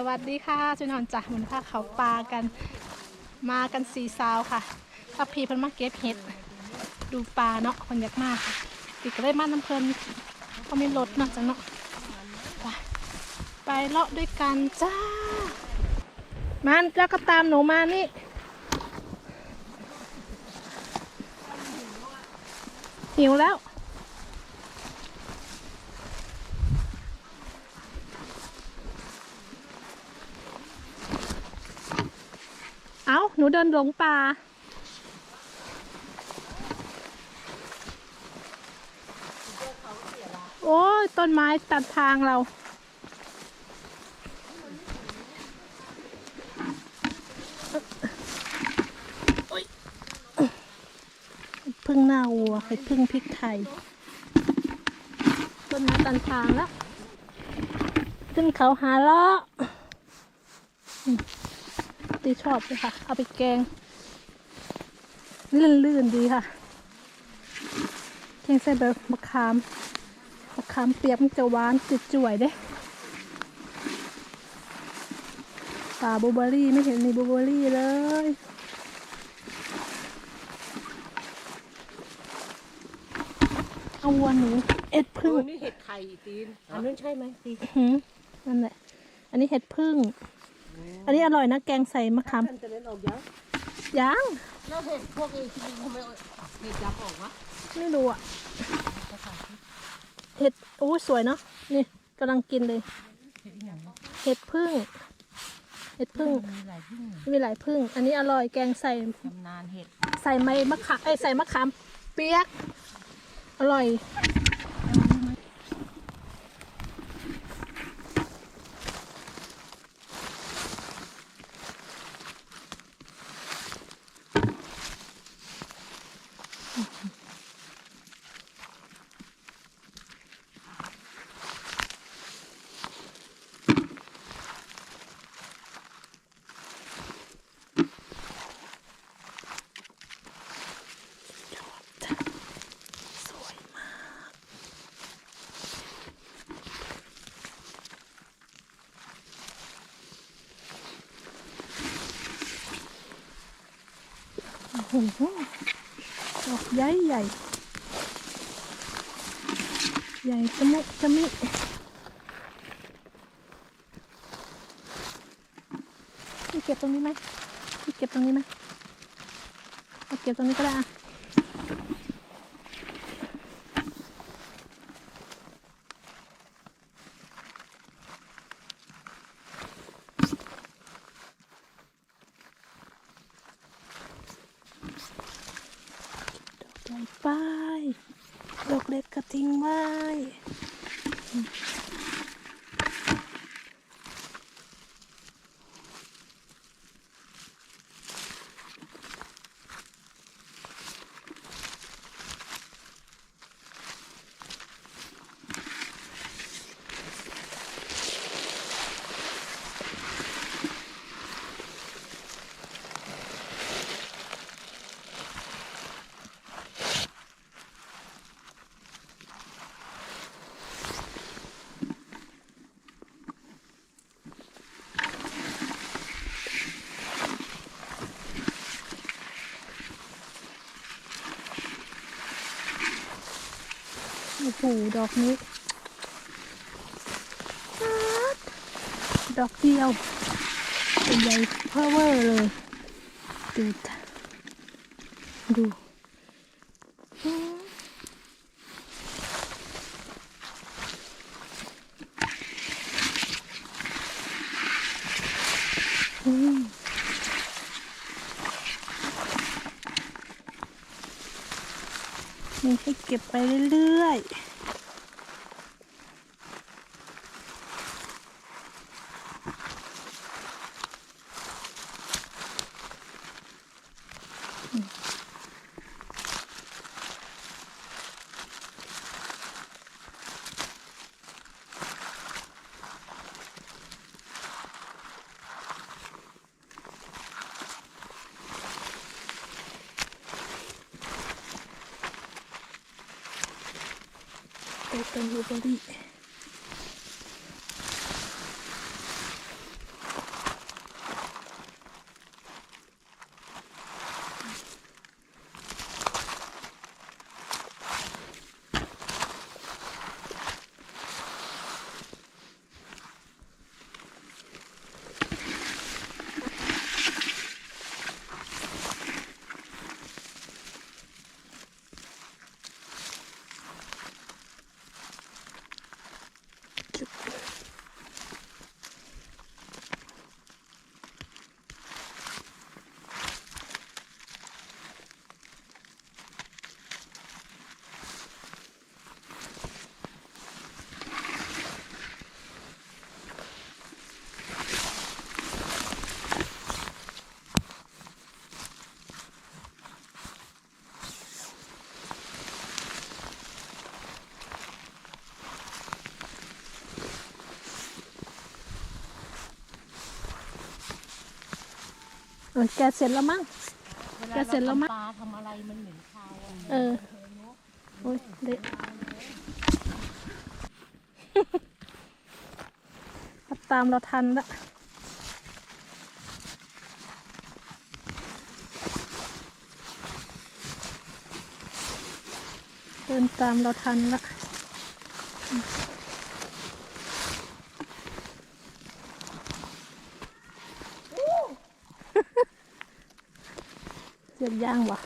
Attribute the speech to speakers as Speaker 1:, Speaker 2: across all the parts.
Speaker 1: สวัสดีค่ะจุนนอนจากมุนภาเขาปลากันมากันสีสาวค่ะพับพีเพิ่นมาเก็บเห็ด ดูปลาเนาะคนอยากมากค่ะติดก็ได้มาน้ำเพลินก็มีรถเนาะจังเนาะไปไปเลาะด้วยกันจ้า มันเจ้าก็ตามหนูมานี่หิวแล้ว เอ้า หนูเดินหลงป่า โอ้ยต้นไม้ตัดทางเรา พึ่งหน้าวัวไปพึ่งพริกไทย ต้นไม้ตันทางแล้ว ขึ้นเขาหาเลาะ ตีชอบเลยค่ะ เอาไปแกง ลื่นๆดีค่ะแกงใส่แบบมะขามมะขามเปียกมันจะหวานจืดจ่วยเด้ป่าบลูเบอร์รี่ไม่เห็นมีบลูเบอร์รี่เลยเอาวัวหนู เอ็ดพึ่ง
Speaker 2: โอ้ยนี่เห็ดไข่ตีนอันนั้นใช่ไหมตีน
Speaker 1: หืมนั่นแหละอันนี้เห็ดพึ่ง อันนี้อร่อยนะแกงใส่มะขาม
Speaker 2: ท่านจะเล่นออกยัง
Speaker 1: ยัง
Speaker 2: แล้วเห็ดพวกไอ้ที่มันทำไมเห็ดยับออกวะ
Speaker 1: ไม่รู้อะเห็ดโอ้ยสวยเนาะนี่กำลังกินเลย เห็ดพึ่งเห็ดพึ่ง
Speaker 2: มีหลายที่
Speaker 1: มีหลายพึ่ง อันนี้อร่อยแกงใส่
Speaker 2: ตำนานเห็ด
Speaker 1: ใส่ไม้มะขามไอยใส่มะขามเปียก อร่อย โอ้โหดอกใหญ่ใหญ่ใหญ่จะมุจะมิพี่เก็บตรงนี้ไหมพี่เก็บตรงนี้ไหมเอาเก็บตรงนี้ก็ได้อะ ดอกใหญ่ ไปดอกเล็กก็ทิ้งไว้ หดอกนี้ ดอกเดียวใหญ่เพอเวอร์เลยดูดูอืมอืมมีให้เก็บไปเรื่อยๆ เป็นบลู ออแกะเสร็จแล้วมั้ง แกะเสร็จแล้วมั้ย
Speaker 2: ปลาทำอะไรมันเหม็นคาวอะ
Speaker 1: เออโอ้ยเละตามเราทันละเดินตามเราทันละ เสียบย่างวะ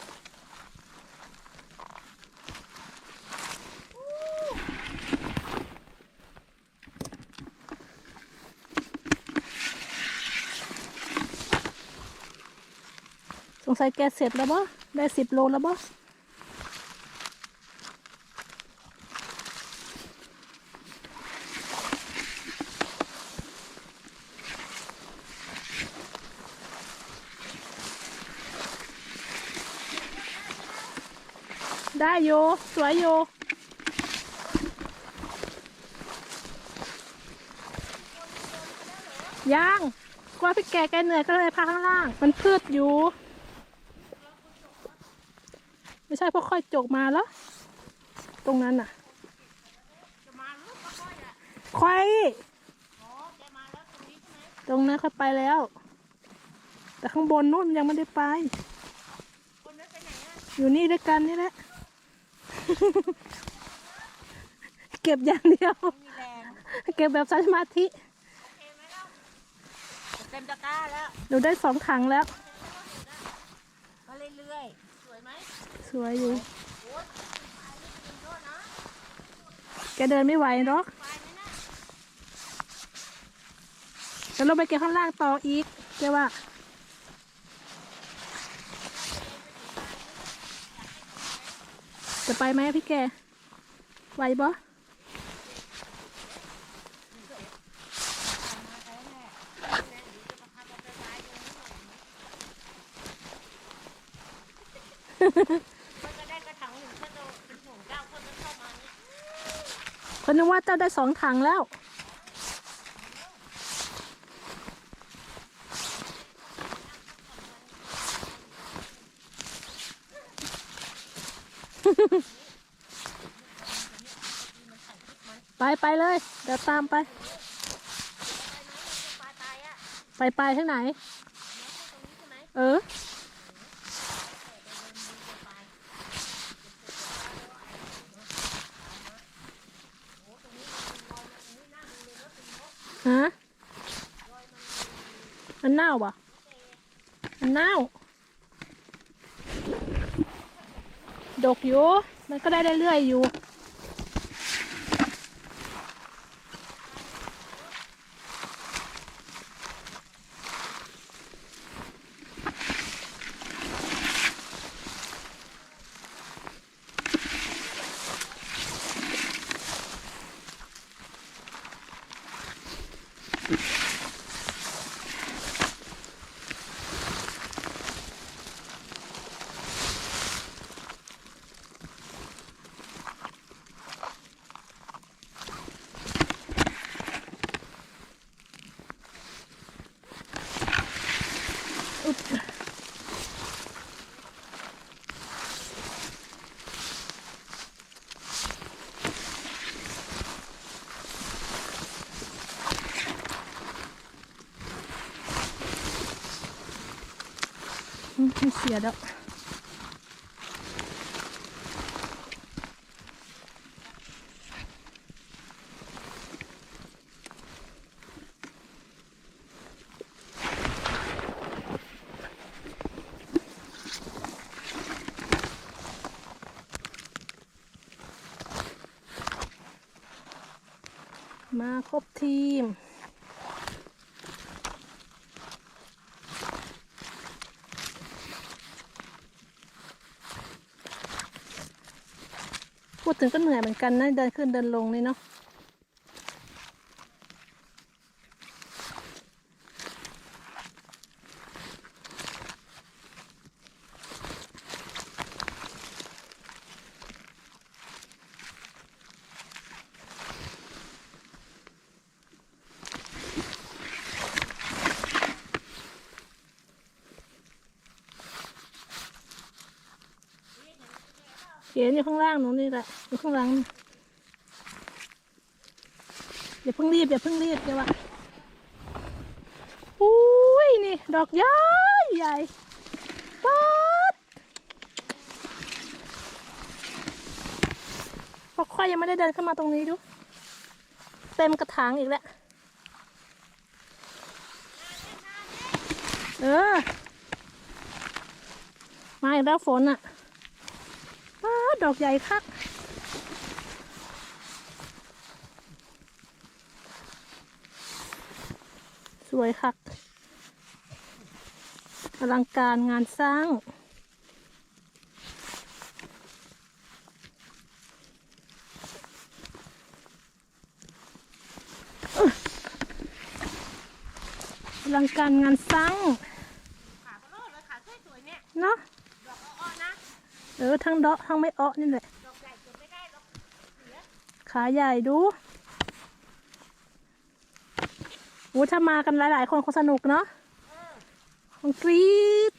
Speaker 1: สงสัยแกเสร็จแล้วบ่ได้สิบโลแล้วบ่ ได้โยสวยโยยังกลัว่าพี่แกแกเหนื่อยก็เลยพักข้างล่าง มันพืดอยู่ ไม่ใช่เพราะค่อยจกมาแล้ว ตรงนั้นน่ะค่อยตรงนั้นค่อยไปแล้ว แต่ข้างบนนู่นยังไม่ได้ไป อยู่นี่ด้วยกันนี่แหละ เก็บอย่างเดียว
Speaker 2: มีแรง
Speaker 1: เก็บแบบใช้สมาธิ
Speaker 2: เต็มตะกร้าแล้ว
Speaker 1: หนูได้สองถังแล้ว
Speaker 2: ก็เรื่อยๆ สวยไหม
Speaker 1: สวยอยู่ แกเดินไม่ไหวหรอกจะลงไปเก็บข้างล่างต่ออีกเจ้าว่า จะไปไหมพี่แกไหวบ่
Speaker 2: มันก็ได้กระถางหนึ่งถ้าเราเป็นห่วงเจ้าคนจะเข้ามานี่
Speaker 1: คนนึกว่าเจ้าได้สองถังแล้ว ไปเลย เดี๋ยวตามไป ไปไปที่ไหน เออ ฮะ มันเน่าปะมันเน่า ดกอยู่ มันก็ได้เรื่อยๆอยู่ ไม่เสียดอกมาครบทีม ถึงก็เหนื่อยเหมือนกันนะเดินขึ้นเดินลงนี่เนาะ ก๋อยู่ข้างล่างหนูนี่แหละอยู่ข้างหลังอย่าเพิ่งรีบอย่าเพิ่งรีบเดี๋ยววะอุ้ยนี่ ดอกใหญ่ใหญ่ป๊าดพอค่อยยังไม่ได้เดินเข้ามาตรงนี้ดู เต็มกระถางอีกแล้วเออมาอีกแล้วฝนอะ ดดอกใหญ่คักสวยคักอลังการงานสร้าง อลังการงานสร้าง
Speaker 2: ขาก็โลดเลยขาสวยๆเนี่ย
Speaker 1: เนาะ
Speaker 2: ดอกอ้อๆนะ
Speaker 1: เออ ทั้งเดาะทั้งไม่เอ้อนี่แหละ
Speaker 2: ดอกใหญ่เก็บไม่ได้หรอกเสีย
Speaker 1: ขาใหญ่ดูโอ้ถ้ามากันหลาย ๆ คนคงสนุกเนาะ
Speaker 2: เออ
Speaker 1: คงกรี๊ด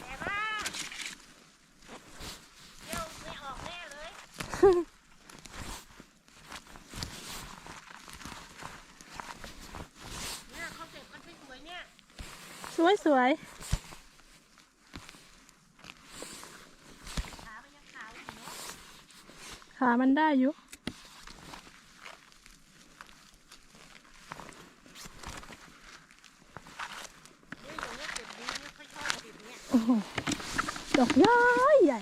Speaker 2: แต่ว่าเดี๋ยวไม่ออกแน่เลยเนี่ยเขาเก็บกันสวยๆเนี่ย
Speaker 1: สวยสวย
Speaker 2: ขามันยังขาวอยู่เนาะ
Speaker 1: ขามันได้อยู่
Speaker 2: ดอยชอบเก็บเนี่ย
Speaker 1: โอ้โหดอกใหญ่ใหญ่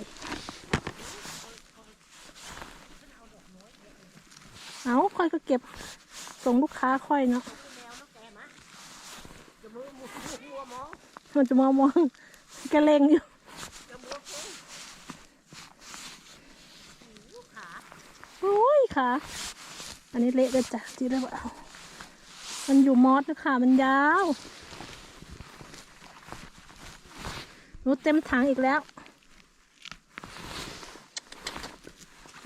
Speaker 1: เอาค่อยก็เก็บส่งลูกค้าค่อยเนาะ
Speaker 2: แมวน้องแกมาจะมือมัวมัวมอง
Speaker 1: มันจะมองมองกระเลงอยู่
Speaker 2: จะมัวเพ่งหูขา
Speaker 1: โอ้ยขาอันนี้เละเลยจ้ะที่เรียกว่าเอามันอยู่มอสนะค่ะมันยาวหนูเต็มถังอีกแล้ว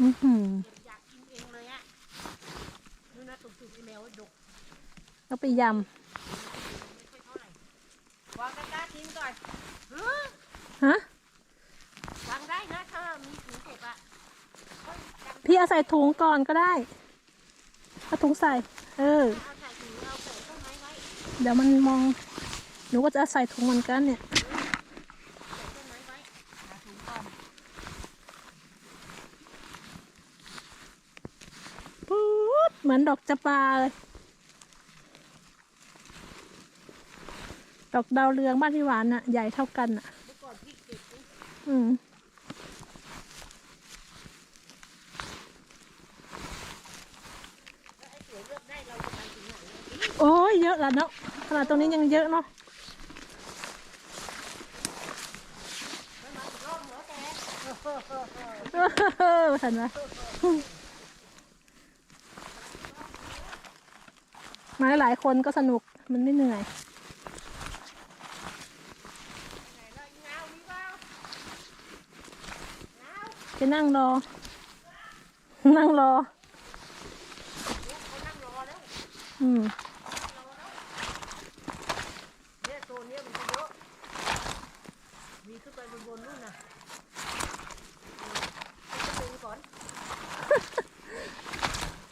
Speaker 1: อือหือ
Speaker 2: เก็บอยากกินเองเลยอะดูนะตุกๆไอแมวดก
Speaker 1: เอาไปย
Speaker 2: ไม่ค่อยเท่าไหร่วาง กระดาษทิ้งก่อนเฮ้ยำ
Speaker 1: ฮะ
Speaker 2: วางได้นะถ้ามีถุงเก็บอะเฮ้ยจำ
Speaker 1: พี่เอาใส่ถุงก่อนก็ได้เอาถุงใส่ เออ
Speaker 2: เอาใส่ถุงเอาใส่ต้นไม้ไว้
Speaker 1: เดี๋ยวมันมอง หนูก็จะใส่ถุงเหมือนกันเนี่ย
Speaker 2: ใส่ต้นไม้ไว้หาถุงก่อน
Speaker 1: ปุ๊ดเหมือนดอกจำปาเลย ดอกดาวเรืองบ้านพี่หวานน่ะใหญ่เท่ากันน่ะ
Speaker 2: อื
Speaker 1: มโอ้ยเยอะแล้วเนาะขนาดตรงนี้ยังเยอะเนาะ
Speaker 2: มาอีกรอบเห็
Speaker 1: นไหมมาหลายคนก็สนุกมันไม่เหนื่อย
Speaker 2: ไหนล่ะอีเงามีเปล่าเงา
Speaker 1: จะนั่งรอ นั่งรอ
Speaker 2: เนี่ยเขานั่งรอแล้ว
Speaker 1: อืม
Speaker 2: รอแล้วเนี่ยโซนเนี้ยมันจะเยอะ มีขึ้นไปบนบนนู่นน่ะเออให้จะเป็นก่อน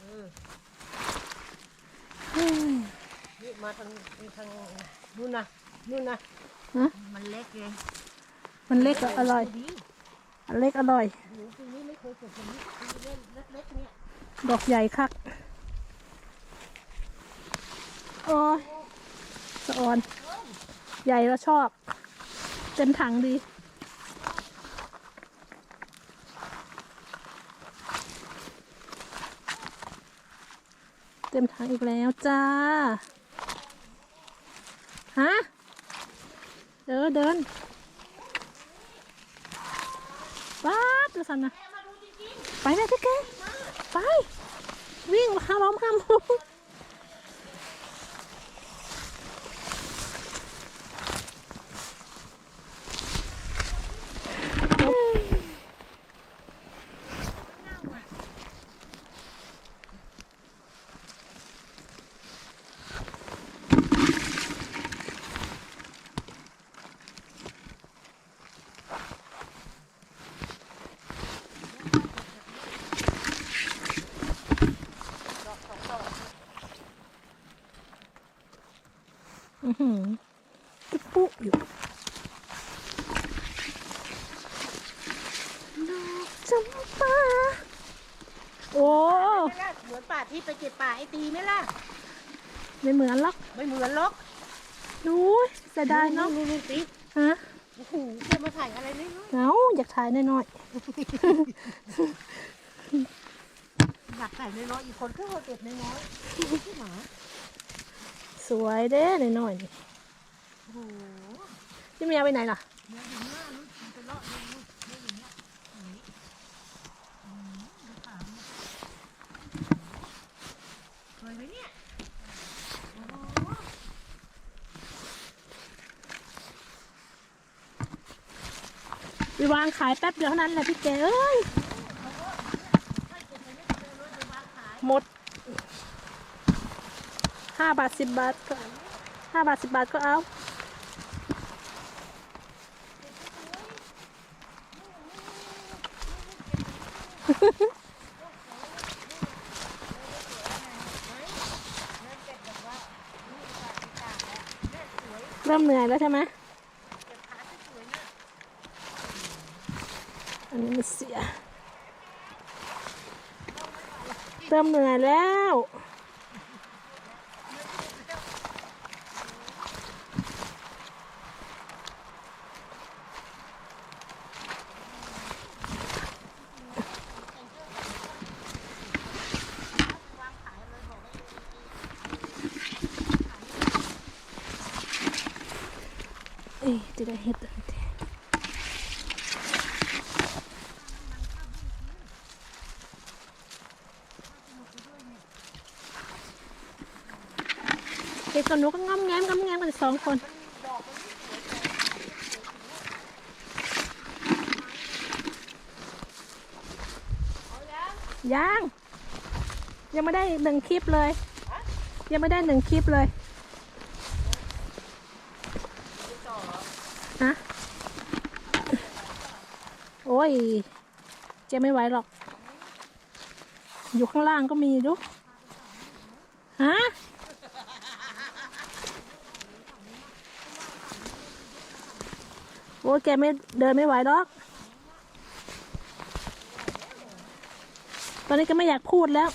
Speaker 2: เออนี่มาทางนี่ทางนู่นนะนู่นนะ
Speaker 1: ฮะ
Speaker 2: มันเล็กไง
Speaker 1: มันเล็กก็อร่อย
Speaker 2: ดี
Speaker 1: อันเล็กอร่อย
Speaker 2: หนูปีนี้ไม่เค ยเก็บแบบนี้เล็กๆเนี่ย
Speaker 1: ดอกใหญ่คักโอ้ยสะออน ใหญ่แล้วชอบ เต็มถังดี เต็มถังอีกแล้วจ้า ฮะ เดินเดินว้าดดูสันนะ ไปนะพี่แกไป วิ่งข้ามล้อมข้ามหือ จุ๊บปุ๊อยู่ดอกจำปาโอ้
Speaker 2: ไม่ล่ะเหมือนป่าที่ไปเก็บป่าไอตีไหมล่ะ
Speaker 1: ไม่เหมือนหรอก
Speaker 2: ไม่เหมือนหรอก
Speaker 1: ดูเสียดายเนาะ
Speaker 2: นี่นี่สิ
Speaker 1: ฮะ
Speaker 2: โอ้โหจะมาถ่ายอะไรนี่
Speaker 1: เอาอยากถ่ายหน่อย
Speaker 2: อยากถ่ายน้อยๆอีกคนก็เอาเก็บน้อยๆที่หมา
Speaker 1: ๆ สวยเด้หน่อยๆนี่
Speaker 2: โอ้โห
Speaker 1: พี่เมียไปไหนล่ะ
Speaker 2: เนื้ออยู่หน้านู้นมันยาวเนี่ยสวยไหนี่ยโอ้โห
Speaker 1: ไปวางขายแป๊บเดียวเท่านั้นแหละพี่แกเอ้ย หมด ห้าบาทสิบบาทก็ห้าบาทสิบบาทก็เอาเริ่มเหนื่อยแล้วใช่ไหมอันนี้ไม่เสีย เริ่มเหนื่อยแล้ว เอ้ยจะได้เห็ดอะไรแท้เด็ กับหนูก็งอมแง้มงอมแงมกันสองคนยังยังไม่ได้หนึ่งคลิปเลย ยังไม่ได้หนึ่งคลิปเลยฮะโอ้ยเจะไม่ไหวหรอก อยู่ข้างล่างก็มีดูฮะ อ้แกไม่เดินไม่ไหวหรอก ตอนนี้ก็ไม่อยากพูดแล้ว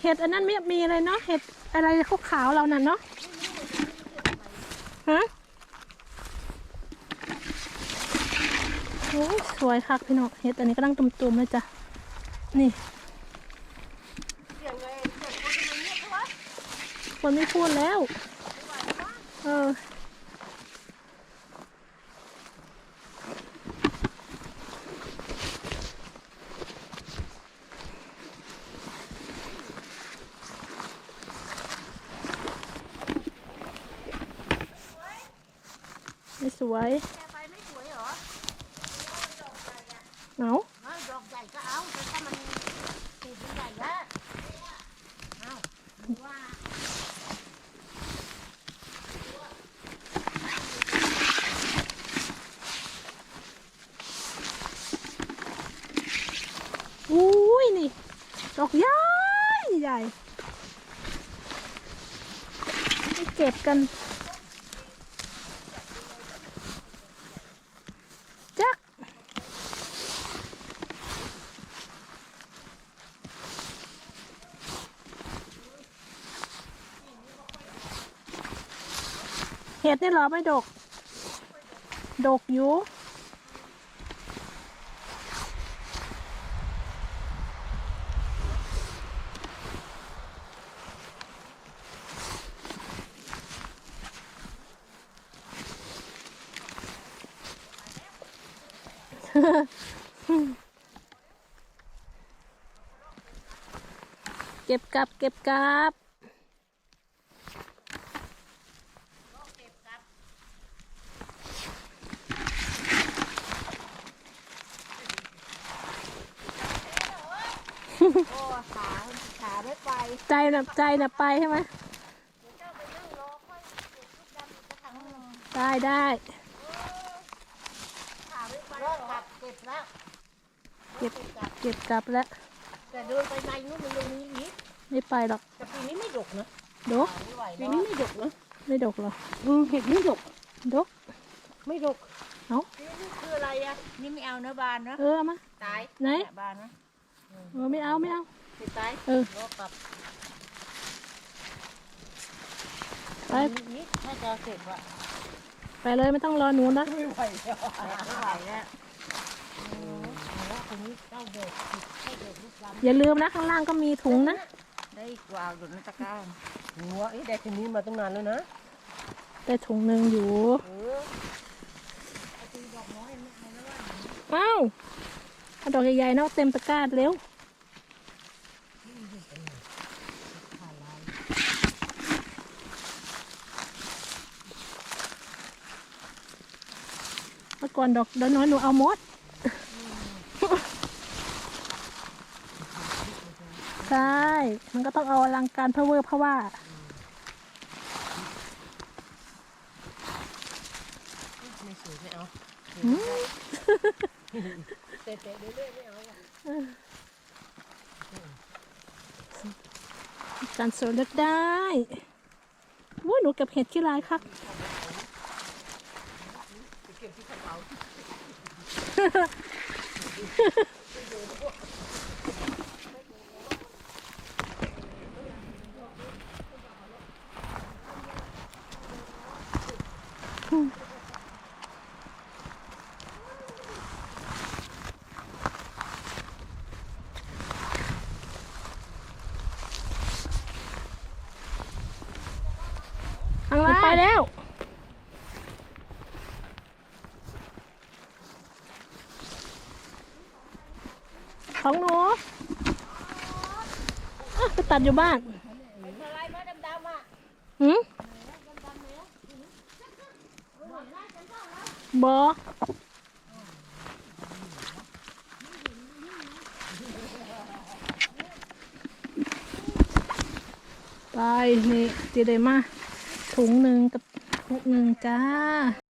Speaker 1: เห็ดอันนั้นไม่มีเลยเนาะ เห็ดอะไรขาวๆเรานั่นเนาะ ฮะโอ้สวยคักพี่น้อง เห็ดอันนี้ก็ตั้งตุ่มๆเลยจ้ะ นี่
Speaker 2: เสียงเลยเสียงคนมันเงียบใช่ไหม
Speaker 1: คนไม่พูดแล้ว เออไม่สวย
Speaker 2: แกไปไม่สวยเหรอ
Speaker 1: เอา
Speaker 2: เออดอกใหญ่ก็เอาแต่ถ้ามันตีดใหญ่แล้วเอาว่า
Speaker 1: อุ้ยนี่ ดอกใหญ่ใหญ่ไปเก็บกัน จัก เห็ดนี่เหรอไม่ดก ดกอยู่ เก็บกลับ เก็บกลับ
Speaker 2: โอ้ขาขาไม่ไป
Speaker 1: ใจน่ะใจน่ะไปใช่ไหม
Speaker 2: เจ้าไปนั่งรอค่อยเก็บลูกดำอีกกระถางหนึ่ง
Speaker 1: ได้ได้
Speaker 2: ขาไม่ไปเลิ กตัดเก็บแล้ว
Speaker 1: เก็บเก็บกลับแล้ว
Speaker 2: แต่เดินไปในนู้นมันยังมีอีก
Speaker 1: ไม่ไปหรอก
Speaker 2: แต่ปีนี้ไม่ดกนะ
Speaker 1: ดก
Speaker 2: ปีนี้ไม่ดกนะ
Speaker 1: ไม่ดกหรอ
Speaker 2: อืมเห็ดไม่ดก
Speaker 1: ดก
Speaker 2: ไม่ดก
Speaker 1: เอ้า
Speaker 2: นี่คืออะไรอะนี่ไม่เอาเนื้อบานนะ
Speaker 1: เออเอามา
Speaker 2: ตาย
Speaker 1: ไหน
Speaker 2: บานนะ
Speaker 1: เออไม่เอาไม่เอา
Speaker 2: เห็ดตาย
Speaker 1: เออ
Speaker 2: รอกลับ
Speaker 1: ไป
Speaker 2: นี่ถ้าจะเสร็จวะ
Speaker 1: ไปเลยไม่ต้องรอหนูนะ
Speaker 2: ไม่ไหวแล้วไม่ไหวแล้ว อืมเอาละคนนี้เจ้าเด็กให้เด็กลูกลำ
Speaker 1: อย่าลืมนะข้างล่างก็มีถุงนะ
Speaker 2: ได้กวาวอยู่ในตะกร้าหัวไอ้ได้ทีนี้มาตั้งนานแล้วนะ
Speaker 1: แต่ถุงหนึ่งอยู่
Speaker 2: เออ
Speaker 1: เอ้าเอาดอกใหญ่ๆเนาะเต็มตะกร้าเร็วเมื่อก่อนดอกน้อยๆหนูเอาหมด ใช่ มันก็ต้องเอาอลังการเพระเวอร์เพราะว่า
Speaker 2: ไม่สวยไม่เอาเตะๆเรื่อยๆไม่เอาอะ
Speaker 1: การสวนเลือกได้ว้ยหนูก็บเห็ดที่ลายครับข้างล่างไปแล้ว ของหนูอะไป ตัดอยู่บ้าน
Speaker 2: อะไรมาดำๆอะ
Speaker 1: หืมบอไปนี่จีได้มาถุงหนึ่งกับถุงหนึ่งจ้า